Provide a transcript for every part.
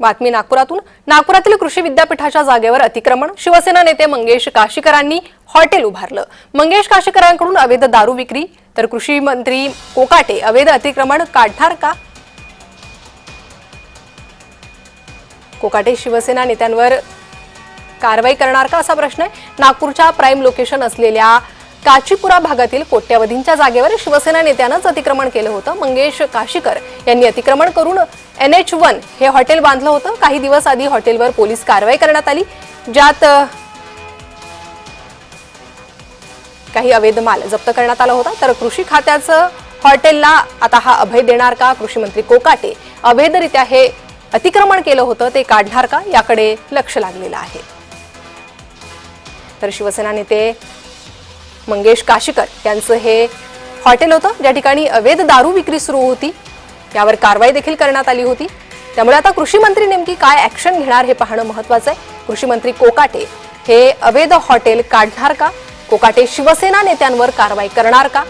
बातमी नागपुरातून. नागपुरातील कृषी विद्यापीठाच्या जागेवर अतिक्रमण. शिवसेना नेते मंगेश काशीकरांनी हॉटेल उभारलं. मंगेश काशीकरांकडून अवैध दारू विक्री. तर कृषी मंत्री कोकाटे अवैध अतिक्रमण काढणार का? कोकाटे शिवसेना नेत्यांवर कारवाई करणार का असा प्रश्न आहे? नागपूरच्या प्राईम लोकेशन असलेल्या काचीपुरा भागातील कोट्यवधींच्या जागेवर शिवसेना नेत्यानंच अतिक्रमण केलं होतं. मंगेश काशीकर यांनी अतिक्रमण करून एन एच वन हे हॉटेल बांधलं होतं. काही दिवस आधी हॉटेलवर पोलीस कारवाई करण्यात आली. ज्यात काही अवैध माल जप्त करण्यात आला होता. तर कृषी खात्याचं हॉटेलला आता हा अभय देणार का? कृषी मंत्री कोकाटे अवैधरित्या हे अतिक्रमण केलं होतं ते काढणार का? याकडे लक्ष लागलेलं आहे. तर शिवसेना नेते मंगेश काशीकर यांचं हे हॉटेल होतं. ज्या ठिकाणी अवैध दारू विक्री सुरू होती. यावर कारवाई देखील करण्यात आली होती. त्यामुळे आता कृषी मंत्री नेमकी काय ऍक्शन घेणार हे पाहणं महत्वाचं आहे. कृषी मंत्री कोकाटे हे अवैध हॉटेल काढणार का? कोकाटे शिवसेना नेत्यांवर कारवाई करणार का?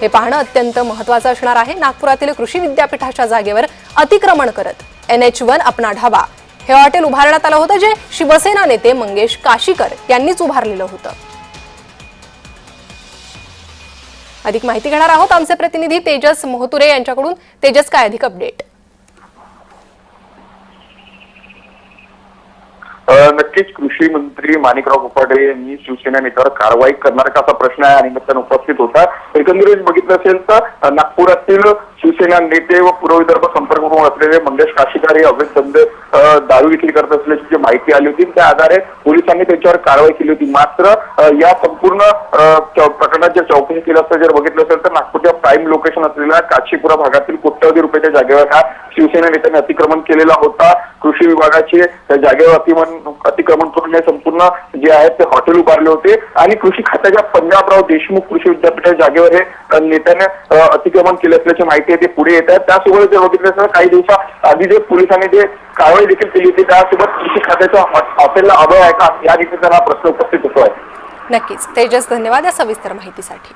हे पाहणं अत्यंत महत्वाचं असणार आहे. नागपुरातील कृषी विद्यापीठाच्या जागेवर अतिक्रमण करत N H one Apna Dhaba हे हॉटेल उभारण्यात आलं होतं जे शिवसेना नेते मंगेश काशीकर यांनीच उभारलेलं होतं. अधिक माहिती घेणार आहोत. आमचे प्रतिनिधी तेजस मोहतुरे यांच्याकडून. तेजस काय अधिक अपडेट नक्कीच कृषी मंत्री माणिकराव कोपाटे यांनी शिवसेना नेत्यावर कारवाई करणार का असा प्रश्न या निमित्तानं उपस्थित होता. एकंदरीत बघितलं असेल तर नागपुरातील शिवसेना नेते व पूर्व विदर्भ संपर्क प्रमुख असलेले मंगेश काशीकर हे अवैध धंदे दारू विक्री करत असल्याची जी माहिती आली होती त्या आधारे पोलिसांनी त्यांच्यावर कारवाई केली होती. मात्र या संपूर्ण प्रकरणात जर चौकशी केली असता जर बघितलं असेल तर नागपूरच्या प्राईम लोकेशन असलेल्या काशीपुरा भागातील कोट्यवधी रुपयाच्या जागेवर हा शिवसेना नेत्यांनी अतिक्रमण केलेला होता. कृषी विभागाचे त्या जागेवर अतिक्रमण अतिक्रमण करून या संपूर्ण जे आहेत ते हॉटेल उभारले होते. आणि कृषी खात्याच्या पंजाबराव देशमुख कृषी विद्यापीठाच्या जागेवर हे नेत्याने अतिक्रमण केले असल्याची माहिती आहे ते पुढे येत आहे त्यासोबत जर बघितलं असताना काही दिवसा आधी जे पोलिसांनी जे कारवाई देखील केली होती त्यासोबत कृषी खात्याच्या हॉटेलला अभय आहे का या देखील त्यांना प्रश्न उपस्थित होतो आहे नक्कीच. तेजस धन्यवाद या सविस्तर माहितीसाठी.